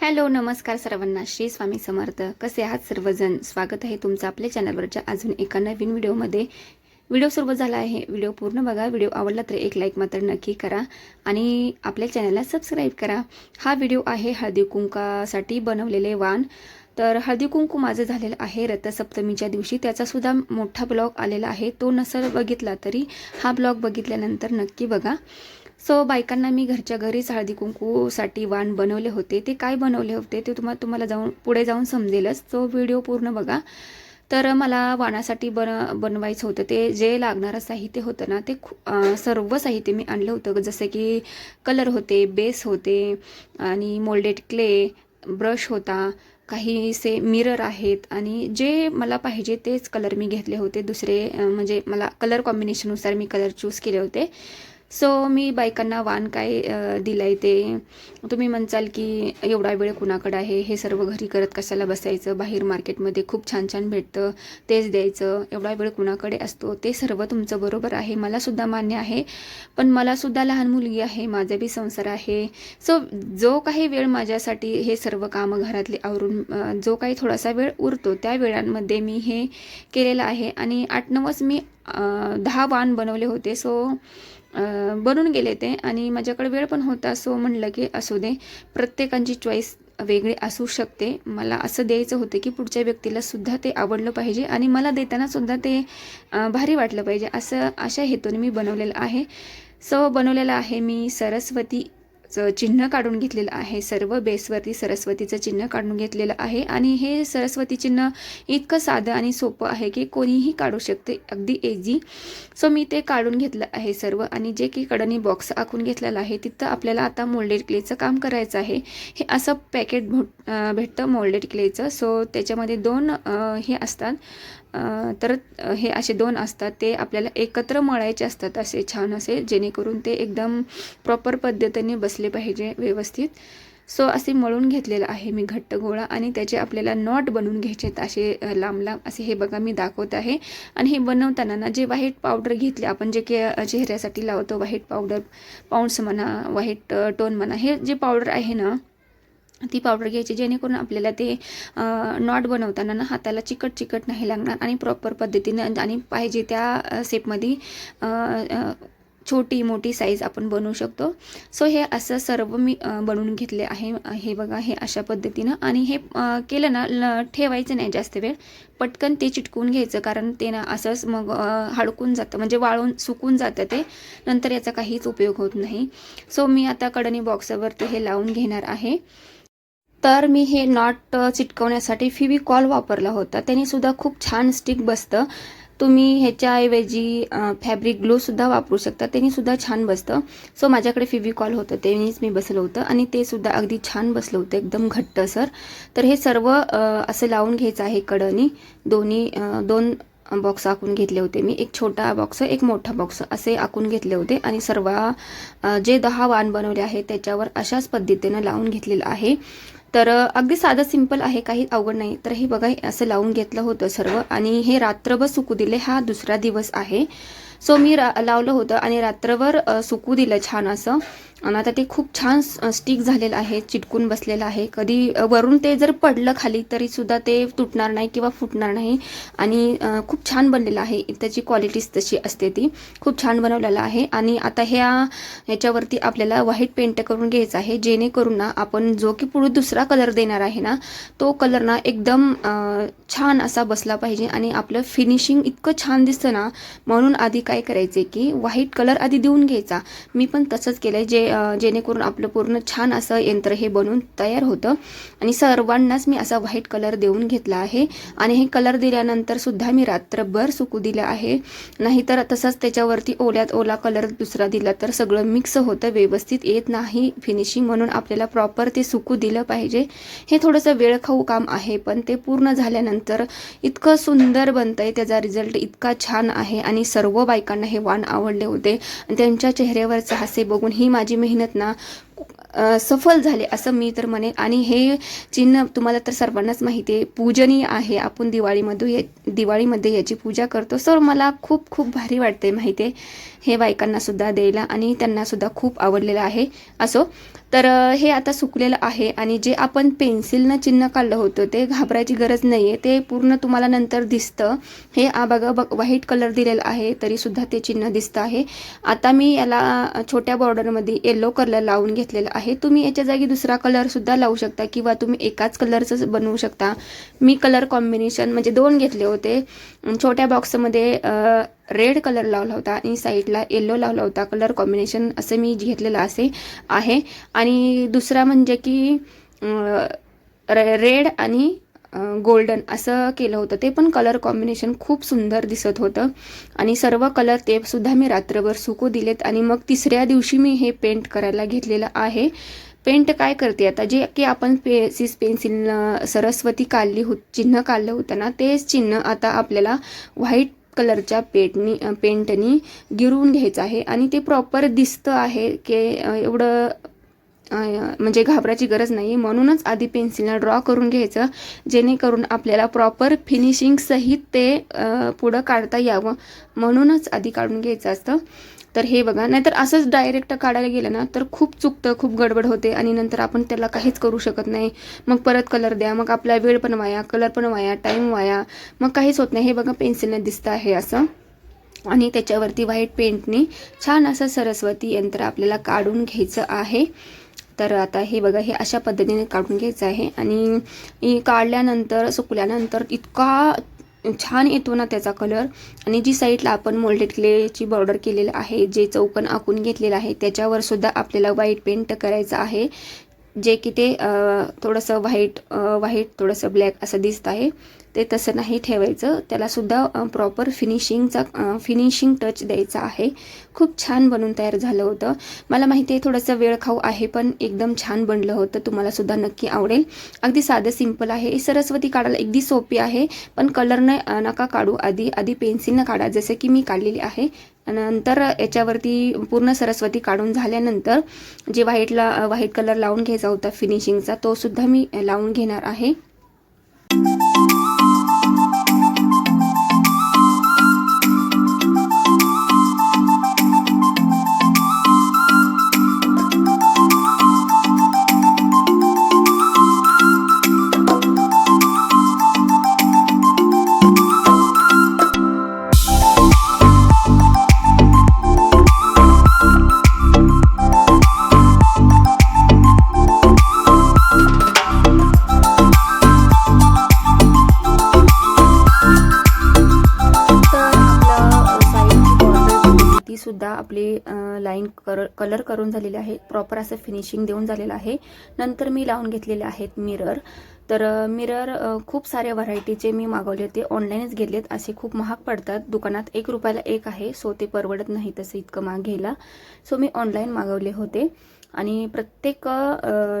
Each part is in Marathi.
हॅलो नमस्कार सर्वांना. श्री स्वामी समर्थ. कसे आहात सर्वजण? स्वागत आहे तुमचं आपल्या चॅनलवरच्या अजून एका नवीन व्हिडिओमध्ये. व्हिडिओ सुरू झाला आहे. व्हिडिओ पूर्ण बघा. व्हिडिओ आवडला तर एक लाईक मात्र नक्की करा आणि आपल्या चॅनलला सबस्क्राईब करा. हा व्हिडिओ आहे हळदी कुंकासाठी बनवलेले वाण. तर हळदी कुंकू माझं झालेलं आहे रथसप्तमीच्या दिवशी. त्याचासुद्धा मोठा ब्लॉग आलेला आहे. तो नसल बघितला तरी हा ब्लॉग बघितल्यानंतर नक्की बघा. सो बायकांना मी घरच्या घरीच हळदी कुंकूसाठी वाण बनवले होते. ते काय बनवले होते ते तुम्हाला तुम्हाला जाऊन पुढे जाऊन समजेलच. तो व्हिडिओ पूर्ण बघा. तर मला वाणासाठी बन बनवायचं होतं. ते जे लागणारं साहित्य होतं ना ते खू सर्व साहित्य मी आणलं होतं. जसे की कलर होते बेस होते आणि मोल्डेड क्ले ब्रश होता काहीसे मिरर आहेत आणि जे मला पाहिजे तेच कलर मी घेतले होते. दुसरे म्हणजे मला कलर कॉम्बिनेशननुसार मी कलर चूज केले होते. सो मी बायकांना वाण काय दिलं दिलंय ते. तुम्ही म्हणचाल की एवढा वेळ कुणाकडे आहे? हे सर्व घरी करत कशाला बसायचं? बाहेर मार्केटमध्ये खूप छान छान भेटतं तेच द्यायचं. एवढा वेळ कुणाकडे असतो? ते सर्व तुमचं बरोबर आहे. मलासुद्धा मान्य आहे. पण मला सुद्धा लहान मुलगी आहे. माझा बी संसार आहे. सो जो काही वेळ माझ्यासाठी हे सर्व कामं घरातले आवरून जो काही थोडासा वेळ उरतो त्या वेळांमध्ये मी हे केलेलं आहे. आणि आठ नवच मी दहा वाण बनवले होते. सो बनून गेले ते. आणि माझ्याकडे वेळ पण होता सो म्हणलं की असू दे. प्रत्येकांची चॉईस वेगळी असू शकते. मला असं द्यायचं होतं की पुढच्या व्यक्तीला सुद्धा ते आवडलं पाहिजे आणि मला देताना सुद्धा ते भारी वाटलं पाहिजे. असं अशा हेतूने मी बनवलेलं आहे. सो बनवलेलं आहे मी सरस्वती चं चिन्ह काढून घेतलेलं आहे. सर्व बेसवरती सरस्वतीचं चिन्ह काढून घेतलेलं आहे. आणि हे सरस्वती चिन्ह इतकं साधं आणि सोपं आहे की कोणीही काढू शकते. अगदी एजी सो मी ते काढून घेतलं आहे सर्व. आणि जे की कडनी बॉक्स आखून घेतलेला आहे तिथं आपल्याला आता मोल्डेड क्लेचं काम करायचं आहे. हे असं पॅकेट भेट भेटतं मोल्डेड क्लेचं सो त्याच्यामध्ये दोन हे असतात. तर हे असे दोन असतात. ते आपल्याला एकत्र मळायचे असतात असे छान असे जेणेकरून ते एकदम प्रॉपर पद्धतीने बसले पाहिजे व्यवस्थित. सो असे मळून घेतलेलं आहे मी घट्ट गोळा आणि त्याचे आपल्याला नॉट बनवून घ्यायचे आहेत असे लांब लांब असे हे बघा मी दाखवत आहे. आणि हे बनवताना ना जे व्हाईट पावडर घेतले आपण जे के चेहऱ्यासाठी लावतो व्हाईट पावडर पाऊंड्स म्हणा व्हाईट टोन म्हणा हे जे पावडर आहे ना ती पावडर घ्यायची जेणेकरून आपल्याला ते नॉट बनवताना ना हाताला चिकट चिकट नाही लागणार आणि प्रॉपर पद्धतीनं आणि पाहिजे त्या सेपमध्ये छोटी मोठी साईज आपण बनवू शकतो. सो हे असं सर्व मी बनवून घेतले आहे हे बघा हे अशा पद्धतीनं. आणि हे केलं ना ल ठेवायचं नाही जास्त वेळ. पटकन ते चिटकून घ्यायचं कारण ते ना असंच मग हडकून जातं म्हणजे वाळून सुकून जातं ते. नंतर याचा काहीच उपयोग होत नाही. सो मी आता कडणी बॉक्सवरती हे लावून घेणार आहे. तर मी हे नॉट चिटकवण्यासाठी फिविकॉल वापरला होता. त्याने सुद्धा खूप छान स्टिक बसतं. तुम्ही ह्याच्याऐवजी फॅब्रिक ग्लूसुद्धा वापरू शकता. त्याने सुद्धा छान बसतं. सो माझ्याकडे फिविकॉल होतं. तेनीच मी बसलं होतं आणि ते सुद्धा अगदी छान बसलं होतं. एकदम घट्ट सर. तर हे सर्व असं लावून घ्यायचं आहे कडनी दोन्ही दोन बॉक्स आखून घेतले होते मी. एक छोटा बॉक्स एक मोठा बॉक्स असे आखून घेतले होते. आणि सर्व जे दहा वाण बनवले आहे त्याच्यावर अशाच पद्धतीनं लावून घेतलेलं आहे. तर अगदी साधं सिंपल आहे. काही अवघड नाही. तर हे बघा हे असं लावून घेतलं होतं सर्व. आणि हे रात्रभर सुकू दिले. हा दुसरा दिवस आहे. सो मी रा लावलं होतं आणि रात्रभर सुकू दिलं छान असं. आणि आता ते खूप छान स्टिक झालेलं आहे चिटकून बसलेलं आहे. कधी वरून ते जर पडलं खाली तरी सुद्धा ते तुटणार नाही किंवा फुटणार नाही. आणि खूप छान बनलेलं आहे. त्याची क्वालिटीच तशी असते ती. खूप छान बनवलेलं आहे. आणि आता ह्या ह्याच्यावरती आपल्याला व्हाईट पेंट करून घ्यायचं आहे. जेणेकरून ना आपण जो की पुढे दुसरा कलर देणार आहे ना तो कलर ना एकदम छान असा बसला पाहिजे. आणि आपलं फिनिशिंग इतकं छान दिसतं ना म्हणून आधी काय करायचे की व्हाईट कलर आधी देऊन घ्यायचा. मी पण तसंच केलं जे जेणेकरून आपलं पूर्ण छान असं यंत्र हे बनून तयार होतं. आणि सर्वांनाच मी असा व्हाईट कलर देऊन घेतला आहे. आणि हे कलर दिल्यानंतर सुद्धा मी रात्रभर सुकू दिलं आहे. नाहीतर तसंच त्याच्यावरती ओल्यात ओला कलर दुसरा दिला तर सगळं मिक्स होतं. व्यवस्थित येत नाही फिनिशिंग म्हणून आपल्याला प्रॉपर ते सुकू दिलं पाहिजे. हे थोडंसं वेळखाऊ काम आहे पण ते पूर्ण झाल्यानंतर इतकं सुंदर बनतं आहे त्याचा रिझल्ट इतका छान आहे. आणि सर्व बायकांना हे वाण आवडले होते. आणि त्यांच्या चेहऱ्यावरचं हास्य बघून ही माझी मेहनत ना सफल झाले असं मी तर म्हणेन. आणि हे चिन्ह तुम्हाला तर सर्वांनाच माहिती आहे. पूजनीय आहे. आपण दिवाळीमध्ये या दिवाळीमध्ये याची पूजा करतो. सर मला खूप खूप भारी वाटते माहिती आहे. हे बायकांनासुद्धा द्यायला आणि त्यांनासुद्धा खूप आवडलेलं आहे. असो तर हे आता सुकलेलं आहे आणि जे आपण पेन्सिलनं चिन्ह काढलं होतं ते घाबरायची गरज नाही आहे ते पूर्ण तुम्हाला नंतर दिसतं. हे आ बघा बघ व्हाईट कलर दिलेला आहे तरीसुद्धा ते चिन्ह दिसतं आहे. आता मी याला छोट्या बॉर्डरमध्ये येलो कलर लावून घेतलेला आहे. तुम्ही याच्या जागी दुसरा कलरसुद्धा लावू शकता किंवा तुम्ही एकाच कलरचं बनवू शकता. मी कलर कॉम्बिनेशन म्हणजे दोन घेतले होते. छोट्या बॉक्समध्ये रेड कलर लावला होता आणि साईडला येल्लो लावला होता. कलर कॉम्बिनेशन असं मी घेतलेलं असे आहे. आणि दुसरा म्हणजे की रेड आणि गोल्डन असं केलं होतं. ते पण कलर कॉम्बिनेशन खूप सुंदर दिसत होतं. आणि सर्व कलर ते सुद्धा मी रात्रभर सुकू दिलेत. आणि मग तिसऱ्या दिवशी मी हे पेंट करायला घेतलेलं आहे. पेंट काय करते आता? जे की आपण पे सिस पेन्सिल सरस्वती काढली हो चिन्ह काढलं होतं ना तेच चिन्ह आता आपल्याला व्हाईट कलरच्या पेटनी पेंटनी गिरवून घ्यायचं आहे आणि ते प्रॉपर दिसतं आहे की एवढं म्हणजे घाबरायची गरज नाही म्हणूनच आधी पेन्सिलला ड्रॉ करून घ्यायचं जेणेकरून आपल्याला प्रॉपर फिनिशिंगसहित ते पुढं काढता यावं. म्हणूनच आधी काढून घ्यायचं असतं. तर हे बघा. नाहीतर असंच डायरेक्ट काढायला गेलं ना तर खूप चुकतं खूप गडबड होते आणि नंतर आपण त्याला काहीच करू शकत नाही. मग परत कलर द्या मग आपला वेळ पण वाया कलर पण वाया टाईम वाया मग काहीच होत नाही. हे बघा पेन्सिलने दिसतं आहे असं. आणि त्याच्यावरती व्हाईट पेंटनी छान असं सरस्वती यंत्र आपल्याला काढून घ्यायचं आहे. तर आता हे बघा हे अशा पद्धतीने काढून घ्यायचं आहे. आणि काढल्यानंतर सुकल्यानंतर इतका छान येतो ना त्याचा कलर आणि जी साईडला आपण मोल्डेड क्लेची बॉर्डर केलेलं आहे जे चौकन आखून घेतलेलं आहे त्याच्यावर सुद्धा आपल्याला व्हाईट पेंट करायचं आहे. जे की ते अ, थोडंसं व्हाईट अ, व्हाईट थोडंसं ब्लॅक असं दिसत आहे. ते तसं नाही ठेवायचं. त्यालासुद्धा प्रॉपर फिनिशिंगचा फिनिशिंग टच द्यायचा आहे. खूप छान बनून तयार झालं होतं. मला माहिती आहे थोडंसं वेळ खाऊ आहे पण एकदम छान बनलं होतं. तुम्हालासुद्धा नक्की आवडेल. अगदी साधं सिंपल आहे. सरस्वती काढायला अगदी सोपी आहे पण कलरनं नका काढू आधी. आधी पेन्सिलनं काढा जसं की मी काढलेली आहे. नंतर याच्यावरती पूर्ण सरस्वती काढून झाल्यानंतर जे व्हाईटला व्हाईट कलर लावून घ्यायचा होता फिनिशिंगचा तोसुद्धा मी लावून घेणार आहे. सुद्धा आपली लाईन कर कलर करून झालेली आहे प्रॉपर असं फिनिशिंग देऊन झालेलं आहे. नंतर मी लावून घेतलेले आहेत मिरर तर मिरर खूप साऱ्या व्हरायटीचे मी मागवले होते. ऑनलाईनच घेतलेत असे खूप महाग पडतात. दुकानात एक रुपयाला एक आहे. सो ते परवडत नाही तसं इतकं महाग घ्यायला. सो मी ऑनलाईन मागवले होते. आणि प्रत्येक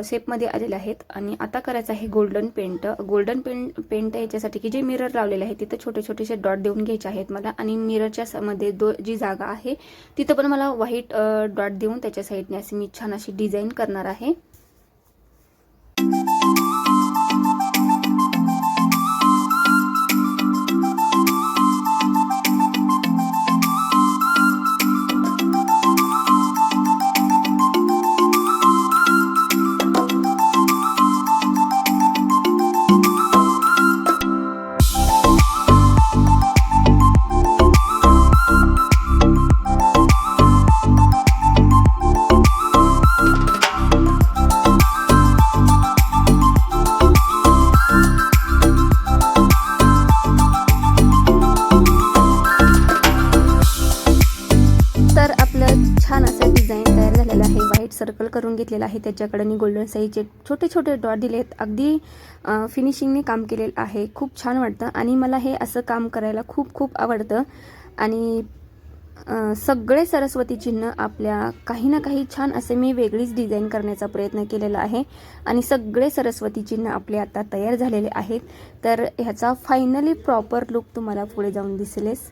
शेपमध्ये आलेले आहेत. आणि आता करायचं आहे golden paint golden paint paint याच्यासाठी की जे मिरर लावलेले आहे तिथं छोटे छोटेसे डॉट देऊन घ्यायचे आहेत मला. आणि मिररच्या स- मध्ये दो जी जागा आहे तिथं पण मला व्हाईट डॉट देऊन त्याच्या साईडने असे मी छान अशी डिझाईन करणार आहे. असं डिझाईन तयार झालेलं आहे. व्हाईट सर्कल करून घेतलेला आहे. त्याच्याकडे मी गोल्डन साईजचे छोटे छोटे डॉट दिलेत. अगदी फिनिशिंगने काम केलेलं आहे. खूप छान वाटतं. आणि मला हे असं काम करायला खूप खूप आवडतं. आणि सगळे सरस्वती चिन्ह आपल्या काही ना काही छान असे मी वेगळीच डिझाईन करण्याचा प्रयत्न केलेला आहे. आणि सगळे सरस्वती चिन्ह आपले आता तयार झालेले आहेत. तर ह्याचा फायनली प्रॉपर लुक तुम्हाला पुढे जाऊन दिसेलच.